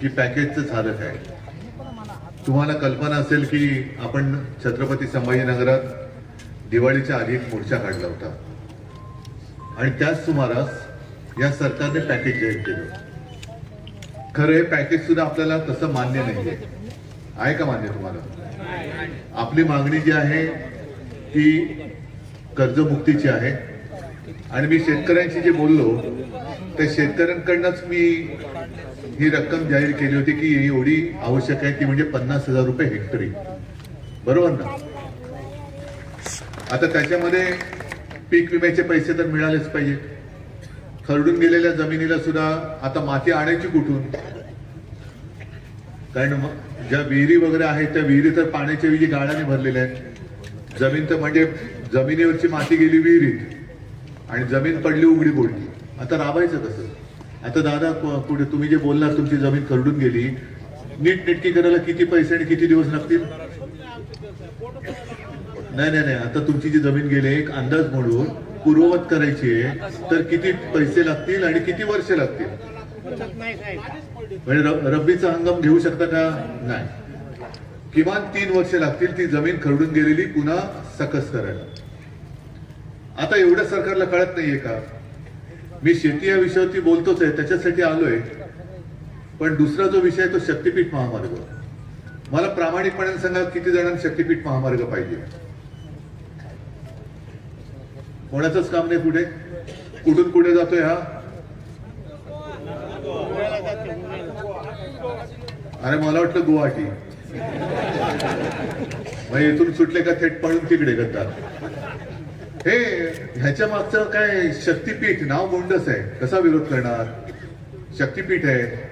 की पॅकेजचं झालं काय? तुम्हाला कल्पना असेल की आपण छत्रपती संभाजीनगरात दिवाळीच्या आधी एक मोर्चा काढला होता. आणि त्याच सुमारास या सरकारने पॅकेज जाहीर केलं. खरं हे पॅकेज सुद्धा आपल्याला तसं मान्य नाहीये. आहे का मान्य तुम्हाला? आपली मागणी जी आहे ती कर्जमुक्तीची आहे. आणि मी शेतकऱ्यांशी जे बोललो त्या शेतकऱ्यांकडनंच मी ही रक्कम जाहीर केली होती की एवढी आवश्यक आहे ती म्हणजे पन्नास हजार रुपये हेक्टरी. बरोबर ना? आता त्याच्यामध्ये पीक विम्याचे पैसे तर मिळालेच पाहिजे. खरडून गेलेल्या जमिनीला सुद्धा आता माती आणायची कुठून? कारण मग ज्या विहिरी वगैरे आहेत त्या विहिरी तर पाण्याच्या विहिरी गाळाने भरलेल्या आहेत. जमीन तर म्हणजे जमिनीवरची माती गेली विहिरीत. आणि जमीन पडली उघडी बोलली. आता राबायचं कसं? आता दादा पुढे कुठे तुम्ही जे बोललात तुमची जमीन खरडून गेली. नीट नेटकी करायला किती पैसे आणि किती दिवस लागतील? नाही नाही नाही. आता तुमची जी जमीन गेली एक अंदाज म्हणून पूर्ववत करायची आहे. तर किती पैसे लागतील आणि किती वर्ष लागतील? म्हणजे रब्बीचा हंगाम घेऊ शकता का? नाही. किमान तीन वर्ष लागतील ती जमीन खरडून गेलेली पुन्हा सकस करायला. आता एवढं सरकारला कळत नाहीये का? मी शेती या विषयावरती बोलतोच आहे त्याच्यासाठी आलोय. पण दुसरा जो विषय तो शक्तीपीठ महामार्ग. मला प्रामाणिकपणे सांगा किती जणांना शक्तीपीठ महामार्ग पाहिजे? कोणाचंच काम नाही पुढे? कुठून कुठे जातोय हा? अरे मला वाटलं गुवाहाटी. मग इथून सुटले का थेट पळून तिकडे करतात हे ह्याच्या मागचं काय शक्तीपीठ नाव गोंडस आहे. कसा विरोध करणार? शक्तीपीठ आहे.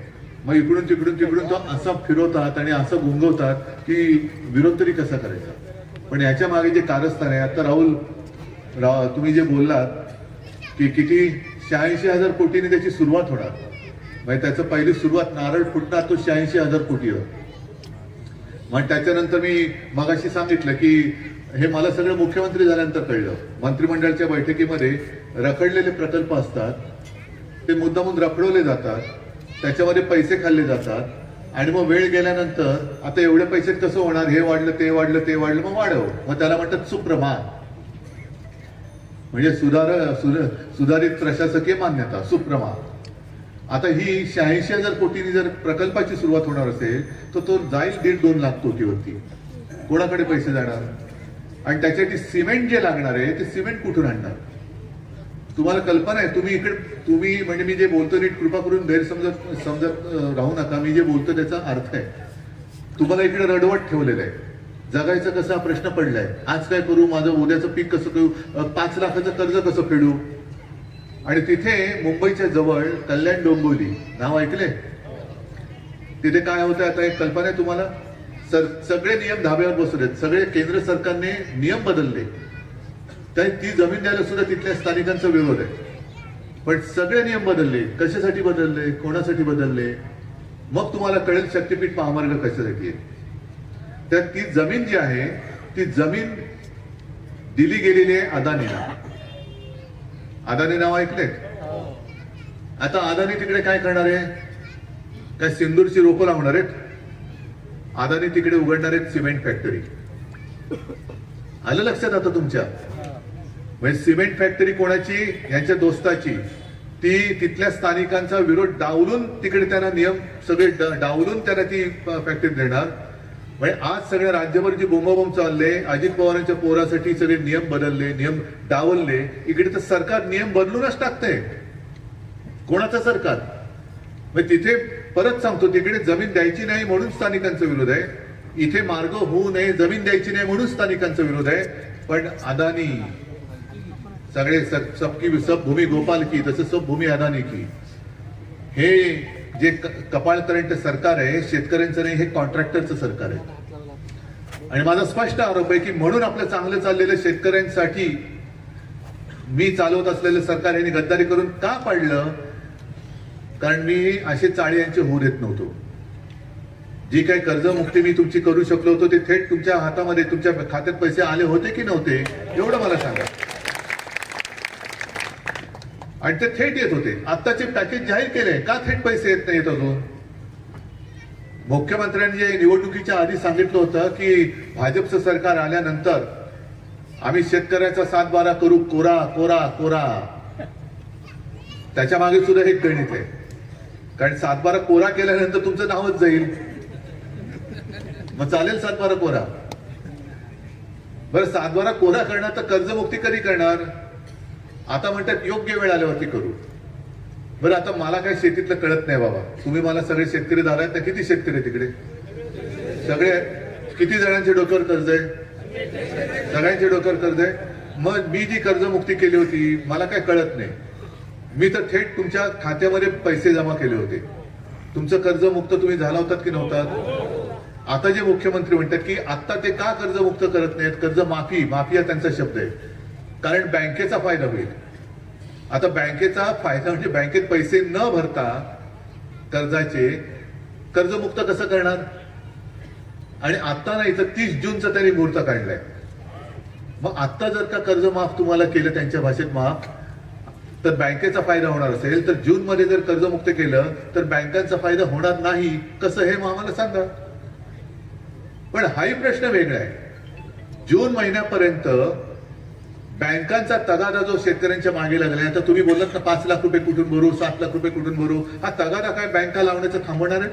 मग इकडून तिकडून तिकडून तो असा फिरवतात आणि असं गुंगवतात की विरोध तरी कसा करायचा? पण याच्या मागे जे कारस्थान आहे आता राहुल रा तुम्ही जे बोललात की किती शहाऐंशी हजार कोटीने त्याची सुरुवात होणार. म्हणजे त्याचं पहिली सुरुवात नारळ फुटणार तो शहाऐंशी हजार कोटीवर मग त्याच्यानंतर मी मगाशी सांगितलं की हे मला सगळं मुख्यमंत्री झाल्यानंतर कळलं. मंत्रिमंडळाच्या बैठकीमध्ये रखडलेले प्रकल्प असतात ते मुद्दामून रखडवले जातात त्याच्यामध्ये पैसे खाल्ले जातात आणि मग वेळ गेल्यानंतर आता एवढे पैसे कसं होणार? हे वाढलं ते वाढलं ते वाढलं मग वाढव. मग त्याला म्हणतात सुप्रमाण. म्हणजे सुधार सुधारित प्रशासकीय मान्यता सुप्रमाण. आता ही शहाऐंशी हजार कोटींनी जर प्रकल्पाची सुरुवात होणार असेल तर तो जाईल दीड दोन लाख कोटीवरती. कोणाकडे पैसे जाणार? आणि त्याच्यासाठी सिमेंट जे लागणार आहे ते सिमेंट कुठून आणणार? तुम्हाला कल्पना आहे तुम्ही इकडे तुम्ही म्हणजे मी जे बोलतो नीट कृपा करून गैरसमजत समजत राहू नका. मी जे बोलतो त्याचा अर्थ आहे तुम्हाला इकडे रडवट ठेवलेलं आहे. जगायचा कसा प्रश्न पडलाय? आज काय करू? माझं उद्याचं पीक कसं करू? पाच लाखाचं कर्ज कसं फेडू? आणि तिथे मुंबईच्या जवळ कल्याण डोंबिवली. नाव ऐकले तिथे काय होतं आता एक कल्पना आहे तुम्हाला. सर सगळे नियम धाब्यावर बसवलेत सगळे केंद्र सरकारने नियम बदलले. त्या ती जमीन द्यायला सुद्धा तिथल्या स्थानिकांचा विरोध आहे. पण सगळे नियम बदलले. कशासाठी बदलले? कोणासाठी बदलले? मग तुम्हाला कळेल शक्तीपीठ महामार्ग कशासाठी आहे. तर ती जमीन जी आहे ती जमीन दिली गेलेली आहे अदानीला अदानी नाव ऐकलेत आता अदानी तिकडे काय करणार आहे? काय सिंदूरची रोपं लावणार आहेत? अदानी तिकडे उघडणार आहेत सिमेंट फॅक्टरी. आलं लक्षात आता तुमच्या? म्हणजे सिमेंट फॅक्टरी कोणाची? यांच्या दोस्ताची. ती तिथल्या स्थानिकांचा विरोध डावलून तिकडे त्यांना नियम सगळे डावलून त्यांना ती फॅक्टरी देणार. म्हणजे आज सगळ्या राज्यभर जी बोंबाबोंब चालले अजित पवारांच्या पोरासाठी सगळे नियम बदलले नियम डावलले. इकडे तर सरकार नियम बदलूनच टाकतंय. कोणाचं सरकार? मग तिथे परत सांगतो तिकडे जमीन द्यायची नाही म्हणून स्थानिकांचा विरोध आहे. इथे मार्ग होऊ नये जमीन द्यायची नाही म्हणून स्थानिकांचा विरोध आहे. पण अदानी सगळे सब- सबकी सब भूमी गोपाल की तसं सब भूमी अदानी की. हे जे क- सरकार आहे शेतकऱ्यांचं नाही हे कॉन्ट्रॅक्टरचं सरकार आहे. आणि माझा स्पष्ट आरोप आहे की म्हणून आपलं चांगलं चाललेलं शेतकऱ्यांसाठी मी चालवत असलेलं सरकार यांनी गद्दारी करून का पाडलं? कारण मी असे चाळी यांचे होऊ देत नव्हतो. जी काही कर्जमुक्ती मी तुमची करू शकलो होतो ते थेट तुमच्या हातामध्ये तुमच्या खात्यात पैसे आले होते की नव्हते एवढं मला सांगा. आणि ते थेट येत होते. आत्ताचे पॅकेज जाहीर केले का थेट पैसे येत नाही येत अजून? मुख्यमंत्र्यांनी जे निवडणुकीच्या आधी सांगितलं होतं की भाजपचं सरकार आल्यानंतर आम्ही शेतकऱ्याचा सातबारा करू कोरा कोरा कोरा. त्याच्यामागे सुद्धा एक गणित आहे. कारण सातबारा कोरा केल्यानंतर तुमचं नावच जाईल. मग चालेल सातबारा कोरा बरं सातबारा कोरा करणार तर कर्जमुक्ती कधी करणार? आता म्हणतात योग्य वेळ आल्यावरती करू. बरं आता मला काय शेतीतलं कळत नाही बाबा. तुम्ही मला सगळे शेतकरी दार आहेत ना किती शेतकरी आहे तिकडे सगळे आहेत. किती जणांचे डोक्यावर कर्ज आहे? सगळ्यांचे डोक्यावर कर्ज आहे? मग मी जी कर्जमुक्ती केली होती मला काय कळत नाही. मी तर थेट तुमच्या खात्यामध्ये पैसे जमा केले होते. तुमचं कर्जमुक्त तुम्ही झाला होतात की नव्हतात? आता जे मुख्यमंत्री म्हणतात की आता ते का कर्जमुक्त करत नाहीत? कर्ज माफी माफी हा त्यांचा शब्द आहे. कारण बँकेचा फायदा होईल. आता बँकेचा फायदा म्हणजे बँकेत पैसे न भरता कर्जाचे कर्जमुक्त कसं करणार? आणि आता नाही तर तीस जूनचा त्यांनी मुहूर्त काढलाय. मग आता जर का कर्ज माफ तुम्हाला केलं त्यांच्या भाषेत माफ तर बँकेचा फायदा होणार असेल तर जून मध्ये जर कर्जमुक्त केलं तर बँकांचा फायदा होणार नाही कसं हे मग आम्हाला सांगा. पण हाही प्रश्न वेगळा आहे. जून महिन्यापर्यंत बँकांचा तगादा जो शेतकऱ्यांच्या मागे लागलाय आता तुम्ही बोललात ना पाच लाख रुपये कुठून भरू सात लाख रुपये कुठून भरू हा तगादा काय बँका लावण्याचं थांबवणार आहे?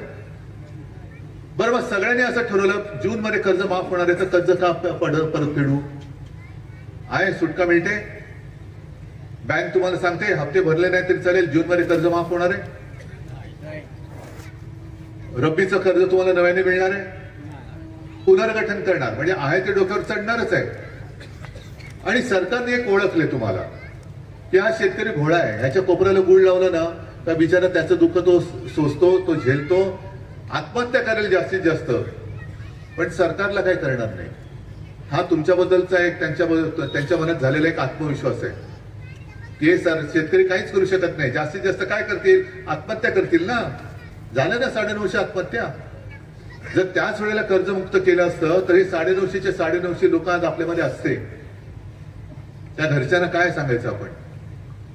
बरं मग सगळ्यांनी असं ठरवलं जून मध्ये कर्ज माफ होणार आहे तर कर्ज का पड- परत फेडू? आहे सुटका मिळते. बँक तुम्हाला सांगते हप्ते भरले नाही तरी चालेल जून मध्ये कर्ज माफ होणार आहे. रब्बीचं कर्ज तुम्हाला नव्याने मिळणार आहे. पुनर्गठन करणार म्हणजे आहे ते डोक्यावर चढणारच आहे. आणि सरकारने एक ओळखले तुम्हाला की हा शेतकरी घोडा आहे ह्याच्या कोपऱ्याला गुळ लावलं ना तर बिचारा त्याचं दुःख तो सोसतो तो झेलतो आत्महत्या करेल जास्तीत जास्त. पण सरकारला काही करणार नाही. हा तुमच्याबद्दलचा एक त्यांच्या त्यांच्या मनात झालेला एक आत्मविश्वास आहे. ते सर शेतकरी काहीच करू शकत नाही. जास्तीत जास्त काय करतील? आत्महत्या करतील ना? झालं ना साडेनऊशे आत्महत्या? जर त्याच वेळेला कर्जमुक्त केलं असतं तर हे साडेनऊशेचे साडेनऊशे लोक आज आपल्यामध्ये असते. त्या घरच्यांना काय सांगायचं आपण?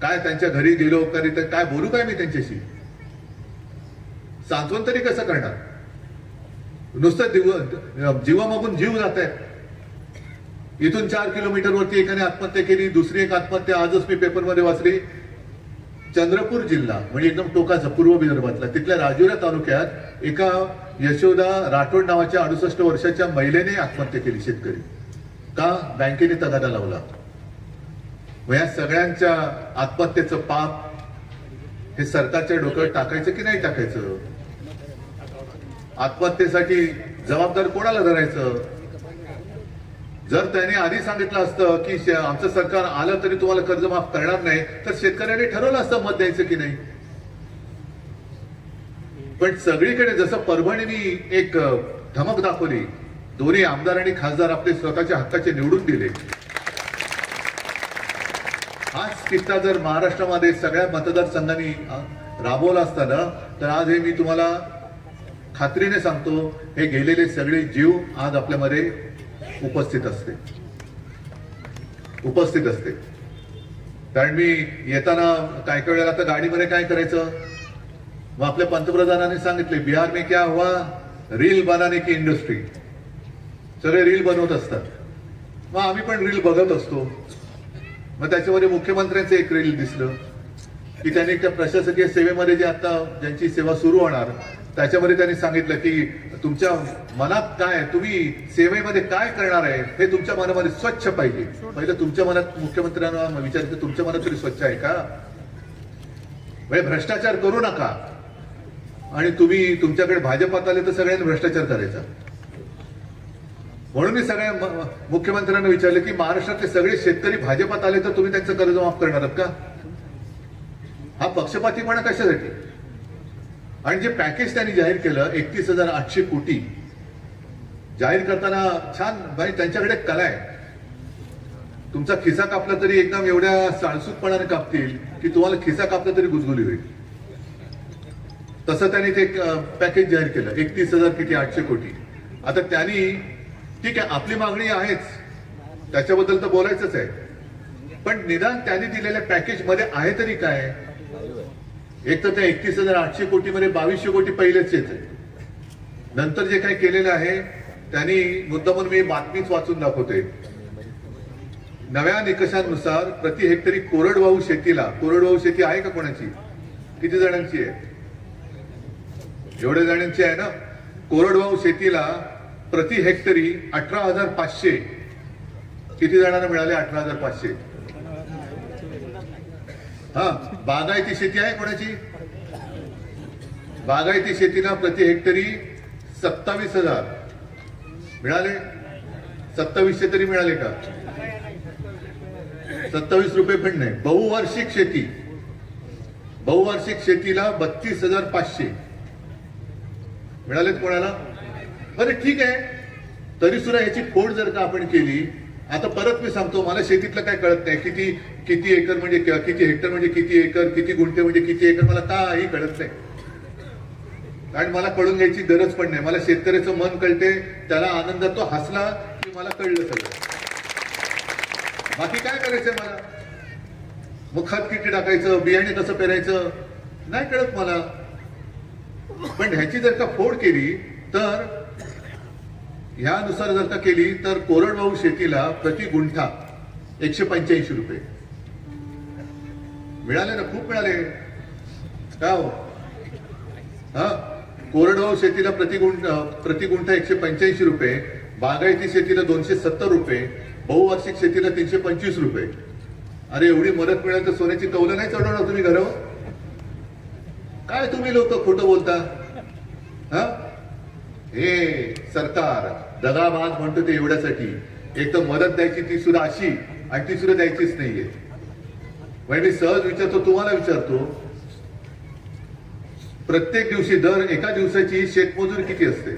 काय त्यांच्या घरी गेलो तरी तर काय बोलू काय मी त्यांच्याशी? सांत्वन तरी कसं करणार? नुसतं दिव जीवामागून जीव जात आहे इथून चार किलोमीटर वरती एकाने आत्महत्या केली दुसरी एक आत्महत्या आजच मी पेपरमध्ये वाचली. चंद्रपूर जिल्हा म्हणजे एकदम टोकाचा पूर्व विदर्भातला तिथल्या राजुरा तालुक्यात एका यशोदा राठोड नावाच्या अडुसष्ट वर्षाच्या महिलेने आत्महत्या केली शेतकरी. का? बँकेने तगादा लावला. मग या सगळ्यांच्या आत्महत्येचं पाप हे सरकारच्या डोक्यावर टाकायचं की नाही टाकायचं? आत्महत्येसाठी जबाबदार कोणाला धरायचं? जर त्यांनी आधी सांगितलं असतं की आमचं सरकार आलं तरी तुम्हाला कर्ज माफ करणार नाही तर शेतकऱ्यांनी ठरवलं असतं मत द्यायचं की नाही. पण सगळीकडे जसं परभणीनी एक धमक दाखवली दोन्ही आमदार आणि खासदार आपले स्वतःच्या हक्काचे निवडून दिले. हाच किस्सा जर महाराष्ट्रामध्ये सगळ्या मतदारसंघांनी अ, राबवला असताना तर आज हे मी तुम्हाला खात्रीने सांगतो हे गेलेले सगळे जीव आज आपल्यामध्ये उपस्थित असते. उपस्थित असते. कारण मी येताना काय काय वेळेला आता गाडीमध्ये काय करायचं? मग आपल्या पंतप्रधानांनी सांगितले बिहार में क्या हुआ? रील बनाने की इंडस्ट्री सगळे रील बनवत असतात. मग आम्ही पण रील बघत असतो. मग त्याच्यामध्ये मुख्यमंत्र्यांचं एक रील दिसलं की त्यांनी त्या प्रशासकीय सेवेमध्ये जे आता ज्यांची सेवा सुरू होणार त्याच्यामध्ये त्यांनी सांगितलं की तुमच्या मनात काय तुम्ही सेवेमध्ये काय करणार आहे? हे तुमच्या मनामध्ये स्वच्छ पाहिजे. पहिलं तुमच्या मनात मुख्यमंत्र्यांना विचारते तुमच्या मनात तरी स्वच्छ आहे का? म्हणजे भ्रष्टाचार करू नका. आणि तुम्ही तुमच्याकडे भाजपात आले तर सगळ्यांनी भ्रष्टाचार करायचा. म्हणून मी सगळ्या मुख्यमंत्र्यांना विचारलं की महाराष्ट्रातले सगळे शेतकरी भाजपात आले तर तुम्ही त्यांचं कर्ज माफ करणार आहात का? हा पक्षपातीपणा कशासाठी? आणि जे पॅकेज त्यांनी जाहीर केलं एकतीस हजार आठशे कोटी जाहीर करताना छान म्हणजे त्यांच्याकडे कला आहे. तुमचा खिसा कापला तरी एकदम एवढ्या साळसूतपणाने कापतील की तुम्हाला खिसा कापला तरी गुजगुली होईल. तसं त्यांनी ते पॅकेज जाहीर केलं एकतीस हजार किती आठशे कोटी. आता त्यांनी ठीक आहे आपली मागणी आहेच. त्याच्याबद्दल तर बोलायचंच आहे. पण निदान त्यांनी दिलेल्या पॅकेजमध्ये आहे तरी काय? एक तर त्या एकतीस हजार आठशे कोटी मध्ये बावीसशे कोटी पहिलेच येत. नंतर जे काही केलेलं आहे त्यांनी मुद्दामून मी बातमीच वाचून दाखवते. नव्या निकषांनुसार प्रति हेक्टरी कोरडवाहू शेतीला कोरडवाहू शेती आहे का कोणाची? किती जणांची आहे? एवढ्या जणांची आहे ना? कोरडवाहू शेतीला प्रति हेक्टरी अठरा हजार पाचशे. किती जणांना मिळाले अठरा हजार पाचशे? हा. बागायती शेती आहे कोणाची? बागायती शेतीला प्रति हेक्टरी सत्तावीस हजार. मिळाले? सत्तावीसशे तरी मिळाले का? सत्तावीस रुपये पण नाही. बहुवार्षिक शेती. बहुवार्षिक शेतीला बत्तीस हजार पाचशे. मिळालेत कोणाला? बरं ठीक आहे. तरी सुद्धा ह्याची फोड जर का आपण केली आता परत मी सांगतो मला शेतीतलं काय कळत नाही. किती किती एकर म्हणजे किती हेक्टर म्हणजे किती एकर किती गुंठे म्हणजे किती एकर मला काही कळत नाही. कारण मला कळून घ्यायची गरज पण नाही. मला शेतकऱ्याचं मन कळते त्याला आनंद तो हसला की मला कळलं सगळं. बाकी काय करायचंय मला? मग खत किती टाकायचं बियाणे कसं पेरायचं? नाही कळत मला. पण ह्याची जर का फोड केली तर ह्यानुसार जर का केली तर कोरडवाहू शेतीला प्रति गुंठा एकशे पंच्याऐंशी रुपये. मिळाले ना खूप मिळाले. का हो? हा? कोरडवाहू शेतीला प्रतिगुंठ प्रतिगुंठा एकशे पंच्याऐंशी रुपये बागायती शेतीला दोनशे सत्तर रुपये बहुवार्षिक शेतीला तीनशे पंचवीस रुपये. अरे एवढी मदत मिळाली तर सोन्याची कौलं नाही चढवणार तुम्ही घरावर हो? काय तुम्ही लोक खोटं बोलता? हा? हे सरकार दगाबाज म्हणतो ते एवढ्यासाठी. एक तर मदत द्यायची ती सुद्धा अशी आणि ती सुद्धा द्यायचीच नाहीये. म्हणजे मी सहज विचारतो तुम्हाला विचारतो. प्रत्येक दिवशी दर एका दिवसाची शेतमजूर किती असते?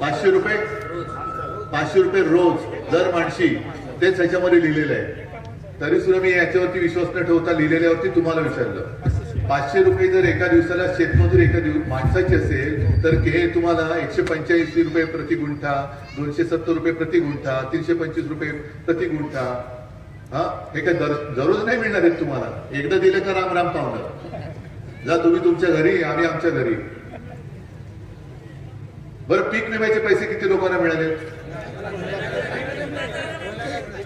पाचशे रुपये? पाचशे रुपये रोज दर माणशी. तेच ह्याच्यामध्ये लिहिलेलं आहे. तरी सुद्धा मी याच्यावरती विश्वास न ठेवता लिहिलेल्यावरती तुम्हाला विचारलं. पाचशे रुपये जर एका दिवसाला शेतमजूर एका दिवस माणसाची असेल तर हे तुम्हाला एकशे पंच्याऐंशी रुपये प्रति गुंठा दोनशे सत्तर रुपये प्रति गुंठा तीनशे पंचवीस रुपये प्रति गुंठा. हा? हे काय दररोज नाही मिळणार आहेत तुम्हाला? एकदा दिलं का राम राम पाहुणं जा तुम्ही तुमच्या घरी आम्ही आमच्या घरी. बरं पीक विम्याचे पैसे किती लोकांना मिळाले?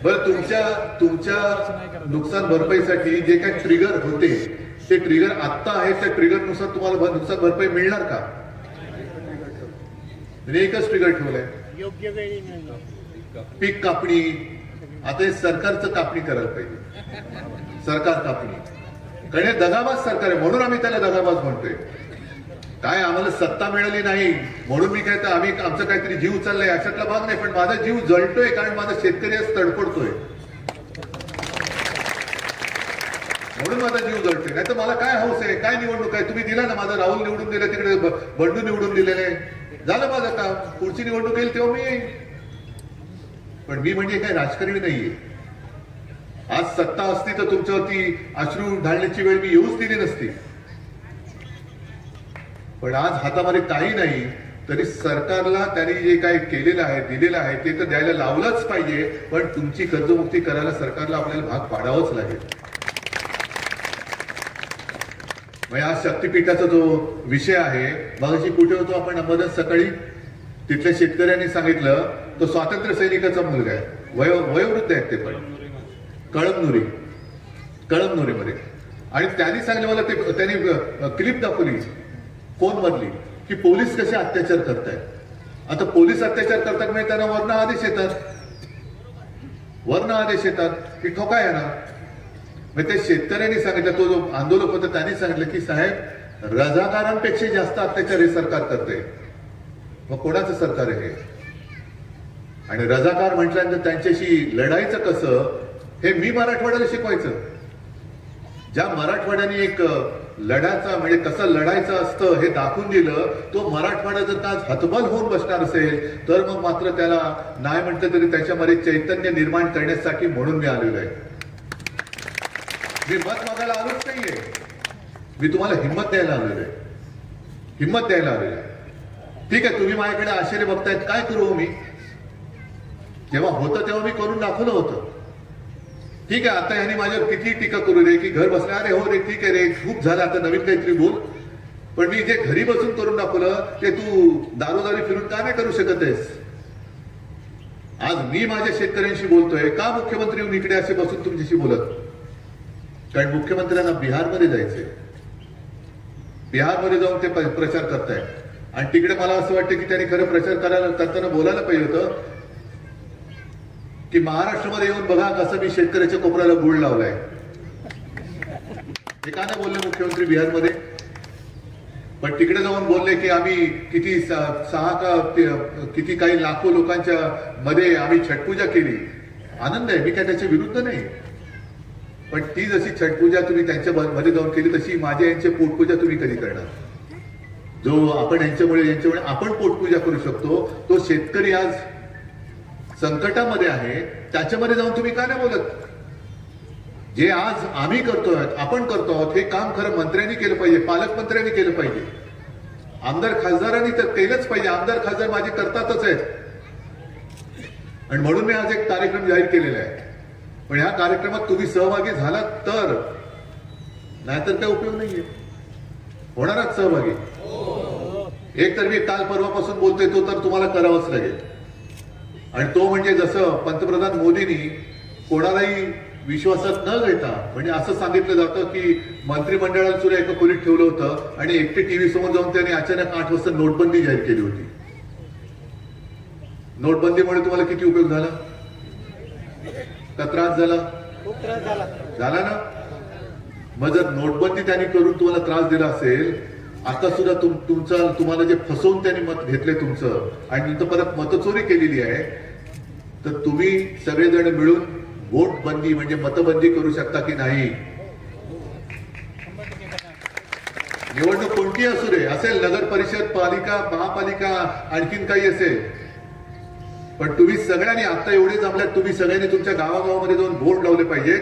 बरं तुमच्या तुमच्या नुकसान भरपाईसाठी जे काही ट्रिगर होते ते ट्रिगर आत्ता आहे त्या ट्रिगरनुसार तुम्हाला नुकसान भरपाई मिळणार का? म्हणजे एकच ट्रिगर ठेवलंय. योग्य वेळी पीक कापणी. आता हे सरकारचं कापणी करायला पाहिजे. सरकार कापणी. कारण हे दगाबाज सरकार आहे म्हणून आम्ही त्याला दगाबाज म्हणतोय. काय आम्हाला सत्ता मिळाली नाही म्हणून मी काय तर आम्ही आमचा काहीतरी जीव चाललाय अशातला भाग नाही पण माझा जीव जळतोय कारण माझा शेतकरी आज तडफडतोय. म्हणून माझा जीव जळतोय. नाही तर मला काय हौस आहे काय निवडणूक आहे? तुम्ही दिला ना माझा राहुल निवडून दिला तिकडे बंडू निवडून दिलेलं. आहे झालं माझं काम पुढची निवडणूक येईल तेव्हा मी येईन. पण मी म्हणजे काय राजकारणी नाहीये. आज सत्ता असती तर तुमच्यावरती अश्रू ढाळण्याची वेळ मी येऊच दिली नसती. पण आज हातामध्ये काही नाही तरी सरकारला त्यांनी जे काही केलेलं आहे दिलेलं आहे ते तर द्यायला लावलंच पाहिजे. पण तुमची कर्जमुक्ती करायला सरकारला आपल्याला भाग पाडावाच लागेल. म्हणजे आज शक्तीपीठाचा जो विषय आहे मगाशी कुठे होतो आपण मदत सकाळी तिथल्या शेतकऱ्यांनी सांगितलं तो स्वातंत्र्य सैनिकाचा मुलगा आहे. वयो वयोवृद्ध आहेत ते पण. कळमनुरी. कळमनुरीमध्ये. आणि त्यांनी सांगितलं मला ते त्यांनी क्लिप दाखवली. फोन मधली की पोलीस कसे अत्याचार करतायत. आता पोलीस अत्याचार करतात म्हणजे त्यांना वर्ण आदेश येतात. वर्ण आदेश येतात. की ठोका येणार मग त्या शेतकऱ्यांनी सांगितलं तो जो आंदोलक होता त्यांनी सांगितलं की साहेब रजाकारांपेक्षा जास्त अत्याचार हे सरकार करते मग कोणाचं सरकार आहे हे? आणि रजाकार म्हटल्यानंतर त्यांच्याशी लढायचं कसं हे मी मराठवाड्याला शिकवायचं. ज्या मराठवाड्याने एक लढाचा म्हणजे कसं लढायचं असतं हे दाखवून दिलं तो मराठवाडा जर का आज हतबल होऊन बसणार असेल तर मग मात्र त्याला नाही म्हटलं तरी त्याच्यामध्ये चैतन्य निर्माण करण्यासाठी म्हणून मी आलेलो आहे. मी मत मागायला आलोच नाहीये. मी तुम्हाला हिंमत द्यायला आलेलो आहे हिंमत द्यायला आलेलो आहे ठीक आहे तुम्ही माझ्याकडे आश्चर्य बघतायत. काय करू हो मी? जेव्हा होतं तेव्हा मी करून दाखवलं होतं. ठीक आहे आता यांनी माझ्यावर किती टीका करू रे की घर बसल्या अरे हो रे ठीक आहे रे खूप झालं आता नवीन काहीतरी बोल. पण मी जे घरी बसून करून दाखवलं ते तू दारोदारी फिरून का नाही करू शकत आहेस? आज मी माझ्या शेतकऱ्यांशी बोलतोय का मुख्यमंत्री इकडे असे बसून तुमच्याशी बोलत? कारण मुख्यमंत्र्यांना बिहारमध्ये जायचंय बिहारमध्ये जाऊन ते प्रचार करतायत. आणि तिकडे मला असं वाटतं की त्यांनी खरं प्रचार करायला करताना बोलायला पाहिजे होतं की महाराष्ट्रामध्ये येऊन बघा कसं मी शेतकऱ्याच्या कोपऱ्याला गुळ लावलाय. हे का नाही बोलले मुख्यमंत्री बिहारमध्ये? पण तिकडे जाऊन बोलले की आम्ही किती सहा का किती काही लाखो लोकांच्या मध्ये आम्ही छटपूजा केली. आनंद आहे मी काय त्याच्या विरुद्ध नाही. पण ती जशी छटपूजा तुम्ही त्यांच्या मध्ये जाऊन केली तशी माझ्या यांची पोटपूजा तुम्ही कधी करणार? जो आपण यांच्यामुळे यांच्यामुळे आपण पोटपूजा करू शकतो तो शेतकरी आज संकटामध्ये आहे त्याच्यामध्ये जाऊन तुम्ही का नाही बोलत? जे आज आम्ही करतो आहोत आपण करतो आहोत हे काम खरं मंत्र्यांनी केलं पाहिजे पालकमंत्र्यांनी केलं पाहिजे. आमदार खासदारांनी तर केलंच पाहिजे आमदार खासदार माझे करतातच आहेत. आणि म्हणून मी आज एक कार्यक्रम जाहीर केलेला आहे. पण ह्या कार्यक्रमात तुम्ही सहभागी झालात तर. नाहीतर काही उपयोग नाहीये. होणारच सहभागी. एक तर मी काल परवापासून बोलतोय तो तर तुम्हाला करावंच लागेल. आणि तो म्हणजे जसं पंतप्रधान मोदींनी कोणालाही विश्वासात न घेता म्हणजे असं सांगितलं जातं की मंत्रिमंडळाला सुद्धा एका खोलीत ठेवलं होतं आणि एकटे टीव्ही समोर जाऊन त्यांनी अचानक आठ वाजता नोटबंदी जाहीर केली होती. नोटबंदीमुळे तुम्हाला किती उपयोग झाला? का त्रास झाला? खूप त्रास झाला. झाला ना? मग जर नोटबंदी त्यांनी करून तुम्हाला त्रास दिला असेल आता सुद्धा तुम तुमचा तुम्हाला जे फसवून त्यांनी मत घेतले तुमचं आणि नंतर परत मतचोरी केलेली आहे तर तुम्ही सगळेजण मिळून वोट बंदी म्हणजे मतबंदी करू शकता की नाही? निवडणूक कोणती असू दे असेल नगर परिषद पालिका महापालिका आणखीन काही असेल. पण तुम्ही सगळ्यांनी आता एवढे जमल्यात तुम्ही सगळ्यांनी तुमच्या गावागावामध्ये जाऊन बोर्ड लावले पाहिजेत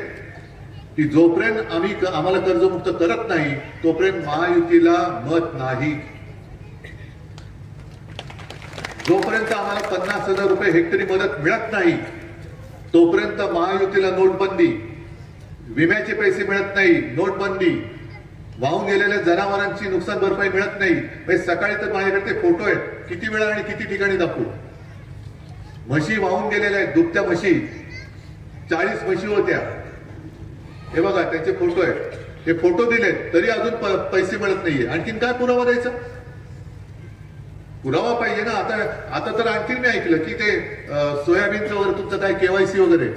की जोपर्यंत आम्ही आम्हाला कर्जमुक्त करत नाही तोपर्यंत महायुतीला मत नाही. जोपर्यंत आम्हाला पन्नास हजार रुपये हेक्टरी मदत मिळत नाही तोपर्यंत महायुतीला नोटबंदी विम्याचे पैसे मिळत नाही नोटबंदी वाहून गेलेल्या जनावरांची नुकसान भरपाई मिळत नाही. म्हणजे सकाळी तर माझ्याकडे ते फोटो आहेत. किती वेळा आणि किती ठिकाणी दाखवू? म्हशी वाहून गेलेल्या आहेत दुभत्या म्हशी. चाळीस म्हशी होत्या. हे बघा त्याचे फोटो आहेत. हे फोटो दिले तरी अजून प- पैसे मिळत नाहीये. आणखीन काय पुरावा द्यायचा? पुरावा पाहिजे ना. आता आता तर आणखीन मी ऐकलं की ते सोयाबीनचं वगैरे तुमचं काय केवायसी वगैरे.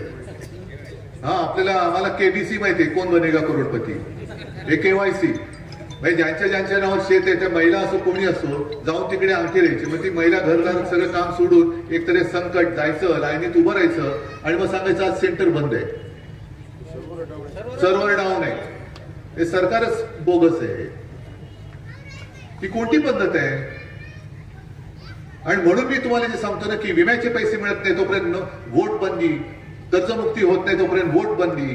हा आपल्याला आम्हाला केबीसी माहिती आहे. कोण बनेगा करोडपती? हे केवायसी म्हणजे ज्यांच्या ज्यांच्या नावावर शेत आहे त्या महिला असो कोणी असो जाऊन तिकडे अंगठी द्यायची. मग ती महिला घरला सगळं काम सोडून एकतरी संकट जायचं लाईनीत उभं राहायचं आणि मग सांगायचं आज सेंटर बंद आहे. सर्व्हर डाऊन आहे. हे सरकारच बोगस आहे. ही कोणती पद्धत आहे? आणि म्हणून मी तुम्हाला जे सांगतो ना की विम्याचे पैसे मिळत नाही तोपर्यंत वोट बंदी कर्जमुक्ती होत नाही तोपर्यंत वोट बंदी.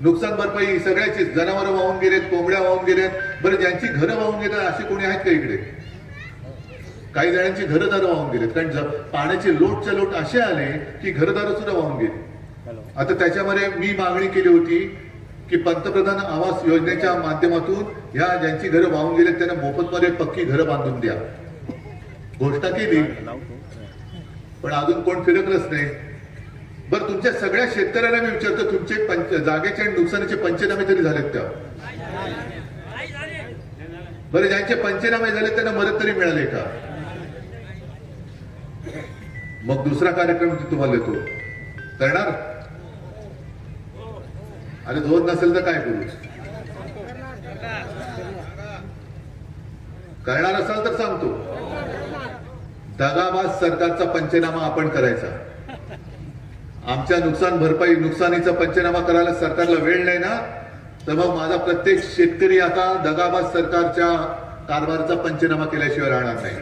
नुकसान भरपाई सगळ्याची जनावरं वाहून गेलेत कोंबड्या वाहून गेलेत बरं ज्यांची घरं वाहून गेलेत असे कोणी आहेत का इकडे? काही जणांची घरदारं वाहून गेलेत. कारण पाण्याचे लोटच्या लोट असे आले की घरदारं सुद्धा वाहून गेली. आता त्याच्यामध्ये मी मागणी केली होती की पंतप्रधान आवास योजनेच्या माध्यमातून ह्या ज्यांची घरं वाहून गेलेत त्यांना मोफतमध्ये पक्की घरं बांधून द्या. घोषणा केली. पण अजून कोण फिरकलंच नाही. बरं तुमच्या सगळ्या शेतकऱ्यांना मी विचारतो तुमचे पंच जागेचे आणि नुकसानीचे पंचनामे तरी झालेत का? बरं ज्यांचे पंचनामे झाले त्यांना मदत तरी मिळाली का? मग दुसरा कार्यक्रम तुम्हाला देतो. करणार? अरे झोन नसेल तर काय करू? करणार असाल तर सांगतो. दगाबाज सरकारचा पंचनामा आपण करायचा. आमच्या नुकसान भरपाई नुकसानीचा पंचनामा करायला सरकारला वेळ नाही ना? तर मग माझा प्रत्येक शेतकरी आता दगाबाज सरकारच्या कारभारचा पंचनामा केल्याशिवाय राहणार नाही.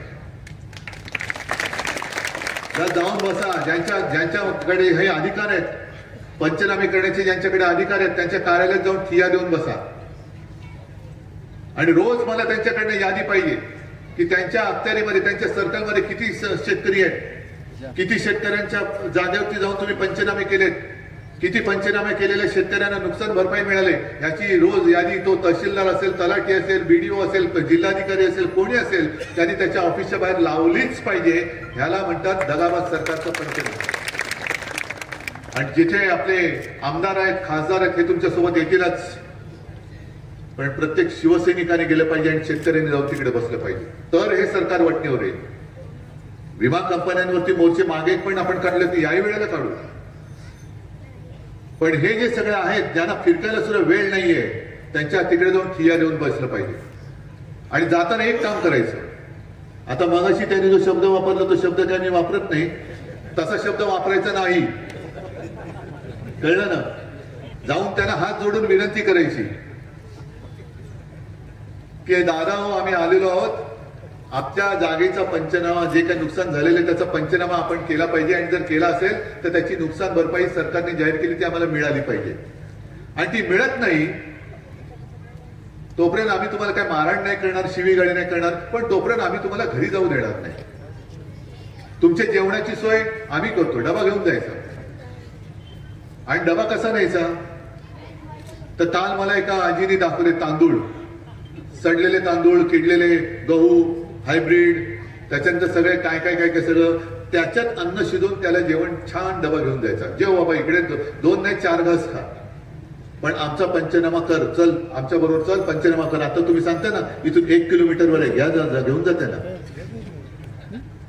तर जाऊन बसा. ज्यांच्या ज्यांच्याकडे हे अधिकार आहेत पंचनामे करण्याचे ज्यांच्याकडे अधिकार आहेत त्यांच्या कार्यालयात जाऊन ठिया देऊन बसा. आणि रोज मला त्यांच्याकडनं यादी पाहिजे की त्यांच्या अखत्यारीमध्ये त्यांच्या सरकारमध्ये किती शेतकरी आहेत. किती शेतकऱ्यांच्या जागेवरती जाऊन तुम्ही पंचनामे केलेत. किती पंचनामे केलेल्या शेतकऱ्यांना नुकसान भरपाई मिळाले याची रोज यादी तो तहसीलदार असेल तलाठी असेल बीडीओ असेल जिल्हाधिकारी असेल कोणी असेल त्यांनी त्याच्या ऑफिसच्या बाहेर लावलीच पाहिजे. ह्याला म्हणतात दगाबाद सरकारचा पंचनामा. आणि जिथे आपले आमदार आहेत खासदार आहेत हे तुमच्यासोबत येतीलच. पण प्रत्येक शिवसैनिकाने गेलं पाहिजे आणि शेतकऱ्यांनी जाऊन तिकडे बसलं पाहिजे. तर हे सरकार वाटणीवर येईल. विमा कंपन्यांवरती मोर्चे मागे पण आपण काढले ते याही वेळेला काढू. पण हे जे सगळे आहेत ज्यांना फिरकायला सुद्धा वेळ नाहीये त्यांच्या तिकडे जाऊन ठिया देऊन बसलं पाहिजे. आणि जाताना एक काम करायचं. आता मगाशी त्यांनी जो शब्द वापरला तो शब्द त्यांनी वापरत नाही. तसा शब्द वापरायचा नाही. कळलं ना? जाऊन त्यांना हात जोडून विनंती करायची. की दादा हो आम्ही आलेलो आहोत. आपल्या जागेचा पंचनामा जे काही नुकसान झालेलं आहे त्याचा पंचनामा आपण केला पाहिजे. आणि जर केला असेल तर त्याची नुकसान भरपाई सरकारने जाहीर केली ती आम्हाला मिळाली पाहिजे. आणि ती मिळत नाही तोपर्यंत आम्ही तुम्हाला काय मारहाण नाही करणार शिवीगाळी नाही करणार पण तोपर्यंत आम्ही तुम्हाला घरी जाऊ देणार नाही. तुमच्या जेवणाची सोय आम्ही करतो डबा घेऊन जायचा. आणि डबा कसा न्यायचा? तर काल मला एका आजीने दाखवले तांदूळ. सडलेले तांदूळ किडलेले गहू हायब्रीड त्याच्यानंतर सगळे काय काय काय काय सगळं त्याच्यात अन्न शिजवून त्याला जेवण छान डबा घेऊन द्यायचा. जेव हो बाबा इकडे दोन नाही चार घास खा. पण आमचा पंचनामा कर चल आमच्या बरोबर चल पंचनामा कर. आता तुम्ही सांगता ना इथून एक किलोमीटरवर आहे. घ्या जा घेऊन जाते ना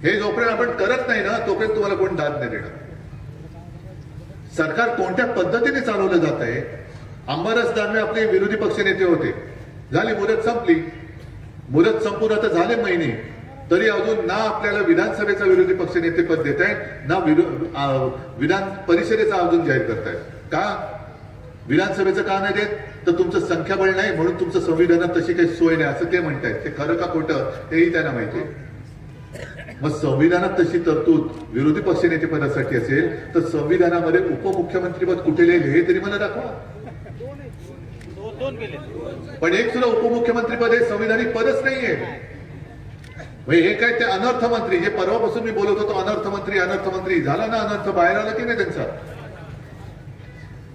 हे जोपर्यंत आपण करत नाही ना तोपर्यंत तुम्हाला कोण दाद नाही देणार. सरकार कोणत्या पद्धतीने चालवलं जात आहे अंबरस दानवे आपले विरोधी पक्ष नेते होते. झाली मुदत संपली. मुदत संपून आता झाले महिने. तरी अजून ना आपल्याला विधानसभेचा विरोधी पक्ष नेतेपद देत आहेत ना विधान परिषदेचा अजून जाहीर करतायत. का? विधानसभेचं का नाही देत? तर तुमचं संख्याबळ नाही म्हणून तुमचं संविधानात तशी काही सोय नाही असं ते म्हणतायत. ते खरं का खोटं? तेही त्यांना माहिती मग संविधानात तशी तरतूद विरोधी पक्ष नेतेपदासाठी असेल तर संविधानामध्ये उपमुख्यमंत्रीपद कुठे लिहिले हे तरी मला दाखवा. पण एक सुद्धा उपमुख्यमंत्रीपद हे संविधानिक पदच नाहीये. म्हणजे हे काय ते अनर्थ मंत्री जे परवापासून मी बोलत होतो अनर्थ मंत्री अनर्थ मंत्री. झाला ना अनर्थ? बाहेर आला की नाही त्यांचा?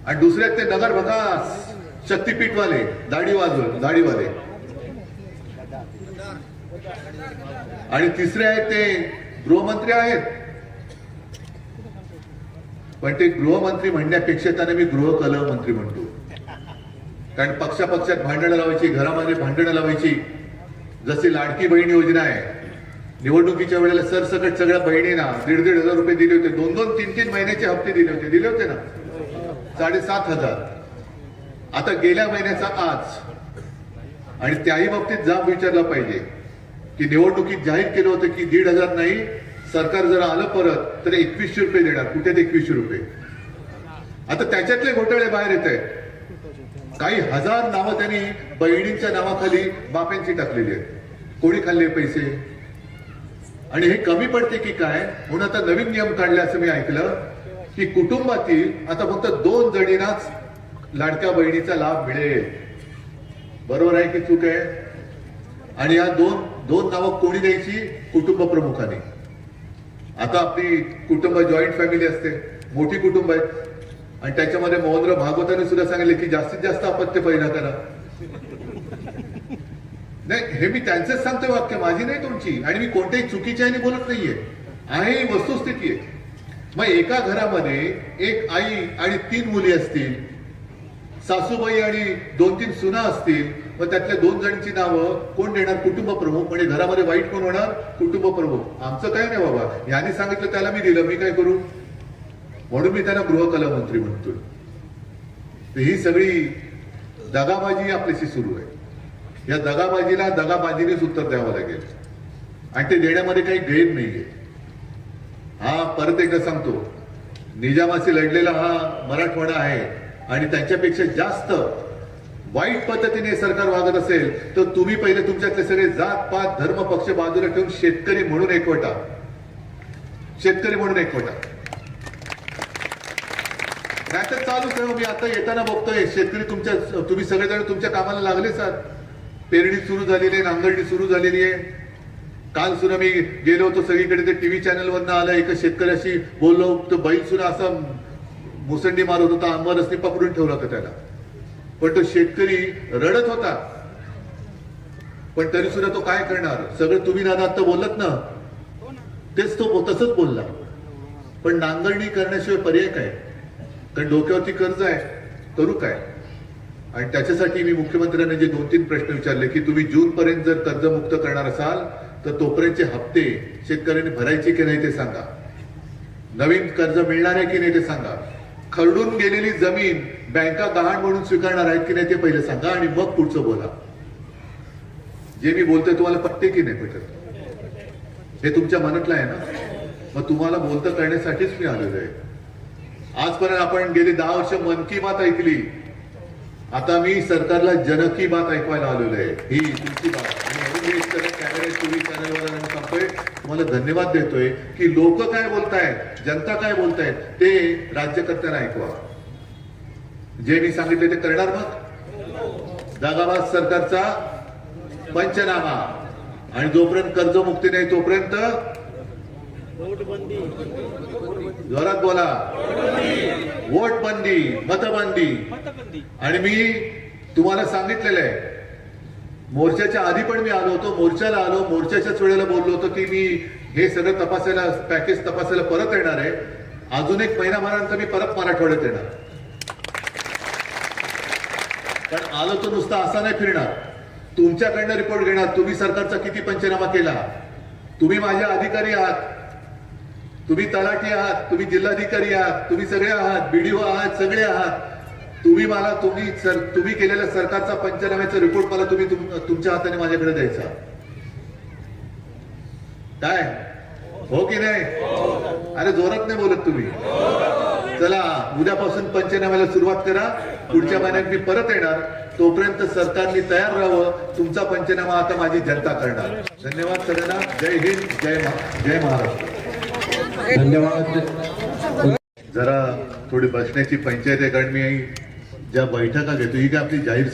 आणि दुसरे आहेत ते नगर भगास शक्तीपीठवाले दाढी वाजव दाढीवाले. आणि तिसरे आहेत ते गृहमंत्री आहेत. पण ते गृहमंत्री म्हणण्यापेक्षा त्याने मी गृह कलह मंत्री म्हणतो. कारण पक्षापक्षात भांडणं लावायची घरामध्ये भांडणं लावायची. जशी लाडकी बहीण योजना आहे निवडणुकीच्या वेळेला सरसकट सगळ्या बहिणींना दीड दीड हजार रुपये दिले होते. दोन दोन तीन तीन महिन्याचे हप्ते दिले होते. दिले होते ना? साडेसात हजार. आता गेल्या महिन्याचा आज. आणि त्याही बाबतीत जाब विचारला पाहिजे. की निवडणुकीत जाहीर केलं होतं की दीड हजार नाही सरकार जर आलं परत तर एकवीसशे रुपये देणार. कुठे ते एकवीसशे रुपये? आता त्याच्यातले घोटाळे बाहेर येत आहेत. काही हजार नावं त्यांनी बहिणींच्या नावाखाली बाप्यांची टाकलेली आहेत. कोणी खाल्ले पैसे? आणि हे कमी पडते की काय? म्हणून आता नवीन नियम काढले असं मी ऐकलं की कुटुंबातील आता फक्त दोन जणींनाच लाडक्या बहिणीचा लाभ मिळेल. बरोबर आहे की चूक आहे? आणि या दोन दोन नावं कोणी द्यायची? कुटुंब प्रमुखाने. आता आपली कुटुंब जॉईंट फॅमिली असते. मोठी कुटुंब आहेत. आणि त्याच्यामध्ये मोहनराव भागवताने सुद्धा सांगितले की जास्तीत जास्त अपत्य पैदा करा. नाही हे मी त्यांचंच सांगतोय वाक्य माझी नाही तुमची. आणि मी कोणत्याही चुकीच्या आणि बोलत नाहीये. आहे ही वस्तुस्थिती आहे. मग एका घरामध्ये एक आई आणि तीन मुली असतील सासूबाई आणि दोन तीन सुना असतील मग त्यातल्या दोन जणांची नावं कोण देणार? कुटुंब प्रमुख. म्हणजे घरामध्ये वाईट कोण होणार? कुटुंब प्रमुख. आमचं काय नाही बाबा. यांनी सांगितलं त्याला मी दिलं. मी काय करू? म्हणून मी त्यांना गृहकला मंत्री म्हणतोय. ही सगळी दगाबाजी आपल्याशी सुरू आहे. या दगाबाजीला दगाबाजीनेच उत्तर द्यावं लागेल. आणि ते देण्यामध्ये काही गैर नाहीये. हा परत एकदा सांगतो. निजामाशी लढलेला हा मराठवाडा आहे आणि त्यांच्यापेक्षा जास्त वाईट पद्धतीने सरकार वागत असेल तर तुम्ही पहिले तुमच्यातले सगळे जात पात धर्म पक्ष बाजूला ठेवून शेतकरी म्हणून एकवटा. शेतकरी म्हणून एकवटा. नाही तर चालूच आहे हो. मी आता येताना बघतोय. शेतकरी तुमच्या तुम्ही सगळेजण तुमच्या कामाला लागले सर. पेरणी सुरू झालेली आहे नांगरणी सुरू झालेली आहे. काल सुद्धा मी गेलो होतो सगळीकडे ते टीव्ही चॅनल वरनं आलं एका शेतकऱ्याशी बोललो. तर बैल सुद्धा असा मुसंडी मारत होता आंबरसनी पकडून ठेवला होता त्याला. पण तो शेतकरी रडत होता. पण तरी सुद्धा तो काय करणार? सगळं तुम्ही दादा आता बोलत ना. तेच तो तसंच बोलला. पण नांगरणी करण्याशिवाय पर्याय काय? कारण डोक्यावरती कर्ज आहे. करू काय? आणि त्याच्यासाठी मी मुख्यमंत्र्यांना जे दोन तीन प्रश्न विचारले की तुम्ही जून पर्यंत जर कर्जमुक्त करणार असाल तर तोपर्यंतचे हप्ते शेतकऱ्यांनी भरायचे की नाही ते सांगा. नवीन कर्ज मिळणार आहे की नाही ते सांगा. खरडून गेलेली जमीन बँका गहाण म्हणून स्वीकारणार आहेत की नाही ते पहिले सांगा आणि मग पुढचं बोला. जे मी बोलतोय तुम्हाला पटते की नाही पटत? हे तुमच्या मनातलं आहे ना? मग तुम्हाला बोलतं करण्यासाठीच मी आलेलो आहे. आजपर्यंत आपण गेली दहा वर्ष मन की बात ऐकली. आता मी सरकारला जन की बात ऐकवायला आलेलो आहे. ही तुमची बात. आणि कॅमेरे टीव्ही सांगतोय तुम्हाला धन्यवाद देतोय की लोक काय बोलतायत जनता काय बोलतायत ते राज्यकर्त्यांना ऐकवा. जे मी सांगितले ते करणार मग? जागाबाज सरकारचा पंचनामा. आणि जोपर्यंत कर्जमुक्ती नाही तोपर्यंत जोरात बोला. वोट बंदी मतबंदी. आणि मी तुम्हाला सांगितलेलं आहे मोर्चाच्या आधी पण मी आलो होतो मोर्चाला आलो मोर्चाच्याच वेळेला बोललो होतो की मी हे सगळं तपासायला पॅकेज तपासायला परत येणार आहे. अजून एक महिनाभरानंतर मी परत मराठवाड्यात येणार. पण आलो तर नुसता असा नाही फिरणार. तुमच्याकडनं रिपोर्ट घेणार. तुम्ही सरकारचा किती पंचनामा केला? तुम्ही माझे अधिकारी आहात. तुम्ही तलाठी आहात तुम्ही जिल्हाधिकारी आहात तुम्ही सगळे आहात बीडीओ आहात सगळे आहात. तुम्ही मला तुम्ही सर तुम्ही केलेल्या सरकारचा पंचनाम्याचा रिपोर्ट मला तुम्ही तुमच्या हाताने माझ्याकडे द्यायचा. काय? हो की नाही? अरे जोरात नाही बोलत तुम्ही. चला उद्यापासून पंचनाम्याला सुरुवात करा. पुढच्या महिन्यात मी परत येणार. तोपर्यंत सरकारने तयार राहावं. तुमचा पंचनामा आता माझी जनता करणार. धन्यवाद सगळ्यांना. जय हिंद जय जय महाराष्ट्र. धन्यवाद. जरा थोडी बसण्याची पंचायत आहे कारण मी ज्या बैठका घेतो ही काय आपली जाहीर